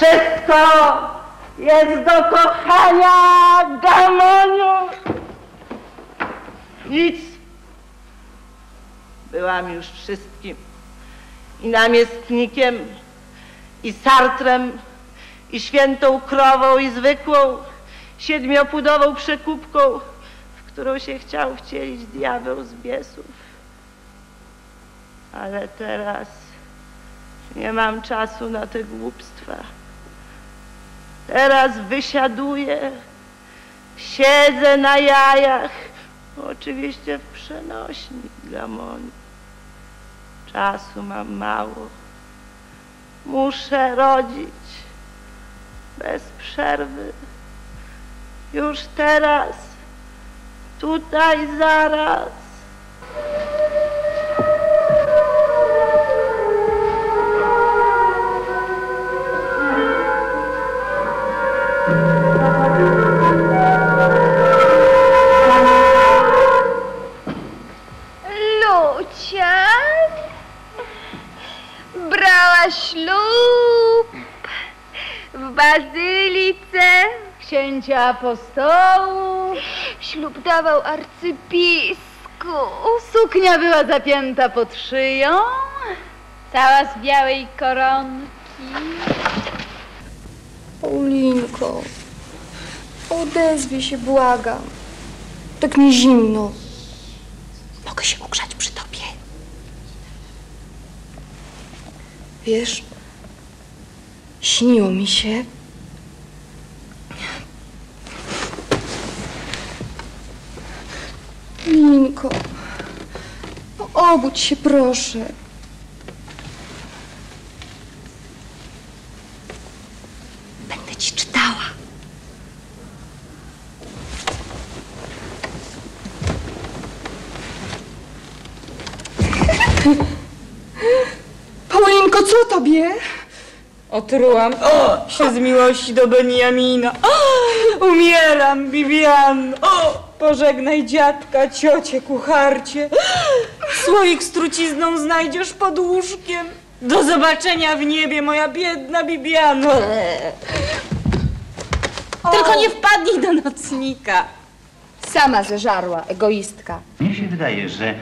Wszystko jest do kochania, Gamoniu! Nic. Byłam już wszystkim. I namiestnikiem, i Sartrem, i świętą krową, i zwykłą, siedmiopudową przekupką, w którą się chciał wcielić diabeł z biesów. Ale teraz nie mam czasu na te głupstwa. Teraz wysiaduję, siedzę na jajach, oczywiście w przenośni dla Moni. Czasu mam mało. Muszę rodzić bez przerwy. Już teraz, tutaj, zaraz. Lucia brała ślub w bazylice. Księcia apostołu, Ślub dawał arcybiskup. suknia była zapięta pod szyją, cała z białej koronki. Paulinko, odezwij się, błagam. Tak mi zimno. Mogę się ugrzać przy tobie. Wiesz, śniło mi się. Linko, obudź się proszę. Będę ci czytała. Paulinko, co tobie? Otrułam się z miłości do Beniamina. O, umieram, Bibian. O, pożegnaj dziadka, ciocie, kucharcie. Słoik z trucizną znajdziesz pod łóżkiem. Do zobaczenia w niebie, moja biedna Bibiano. Tylko nie wpadnij do nocnika. Sama zeżarła, egoistka. Wydaje, że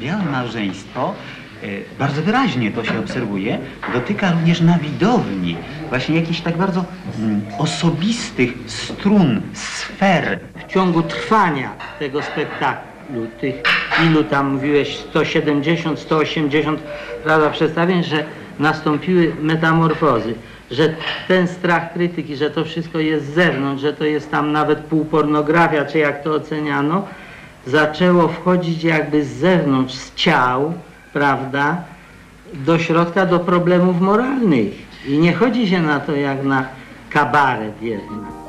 białe małżeństwo, e, bardzo wyraźnie to się obserwuje, dotyka również na widowni właśnie jakichś tak bardzo mm, osobistych strun, sfer. w ciągu trwania tego spektaklu, tych ilu tam mówiłeś, 170, 180 prawda, przedstawień, że nastąpiły metamorfozy, że ten strach krytyki, że to wszystko jest z zewnątrz, że to jest tam nawet półpornografia, czy jak to oceniano, zaczęło wchodzić jakby z zewnątrz, z ciał, prawda, do środka, do problemów moralnych. I nie chodzi się na to jak na kabaret jednak.